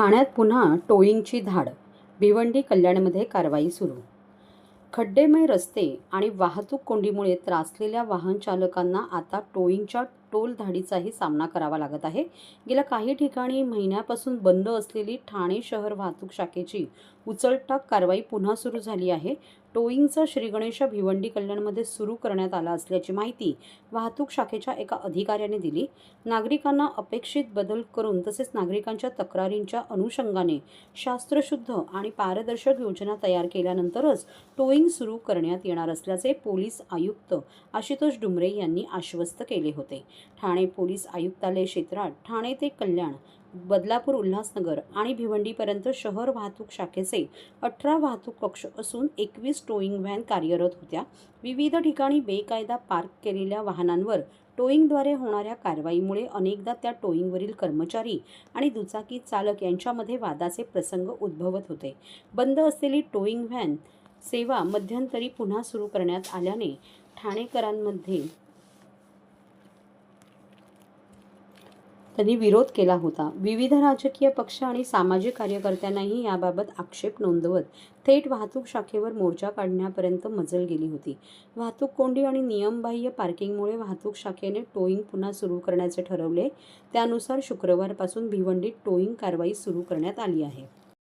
ठाण्यात पुन्हा टोईंगची धाड. भिवंडी कल्याणमध्ये कारवाई सुरू. खड्डेमय रस्ते आणि वाहतूक कोंडीमुळे त्रासलेल्या वाहन चालकांना आता टोईंगच्या टोल धाडीचाही सामना करावा लागत आहे. गेल्या काही ठिकाणी महिन्यापासून बंद असलेली ठाणे शहर वाहतूक शाखेची उचलटाक कारवाई पुन्हा सुरू झाली आहे. टोईंगचा श्रीगणेश भिवंडी कल्याणमध्ये सुरू करण्यात आला असल्याची माहिती वाहतूक शाखेच्या एका अधिकाऱ्याने दिली. नागरिकांना अपेक्षित बदल करून तसेच नागरिकांच्या तक्रारींच्या अनुषंगाने शास्त्रशुद्ध आणि पारदर्शक योजना तयार केल्यानंतरच टोईंग सुरू करण्यात येणार असल्याचे पोलीस आयुक्त आशुतोष डुमरे यांनी आश्वस्त केले होते. ठाणे पोलीस आयुक्तालय क्षेत्रात ठाणे ते कल्याण बदलापूर उल्हासनगर आणि भिवंडीपर्यंत शहर वाहतूक शाखेचे अठरा वाहतूक कक्ष असून एकवीस टोईंग व्हॅन कार्यरत होत्या. विविध ठिकाणी बेकायदा पार्क केलेल्या वाहनांवर टोईंगद्वारे होणाऱ्या कारवाईमुळे अनेकदा त्या टोईंगवरील कर्मचारी आणि दुचाकी चालक यांच्यामध्ये वादाचे प्रसंग उद्भवत होते. बंद असलेली टोईंग व्हॅन सेवा मध्यंतरी पुन्हा सुरू करण्यात आल्याने ठाणेकरांमध्ये त्यांनी विरोध केला होता. विविध राजकीय पक्ष आणि सामाजिक कार्यकर्त्यांनाही याबाबत आक्षेप नोंदवत थेट वाहतूक शाखेवर मोर्चा काढण्यापर्यंत मजल गेली होती. वाहतूक कोंडी आणि नियमबाह्य पार्किंगमुळे वाहतूक शाखेने टोईंग पुन्हा सुरू करण्याचे ठरवले. त्यानुसार शुक्रवारपासून भिवंडीत टोईंग कारवाई सुरू करण्यात आली आहे.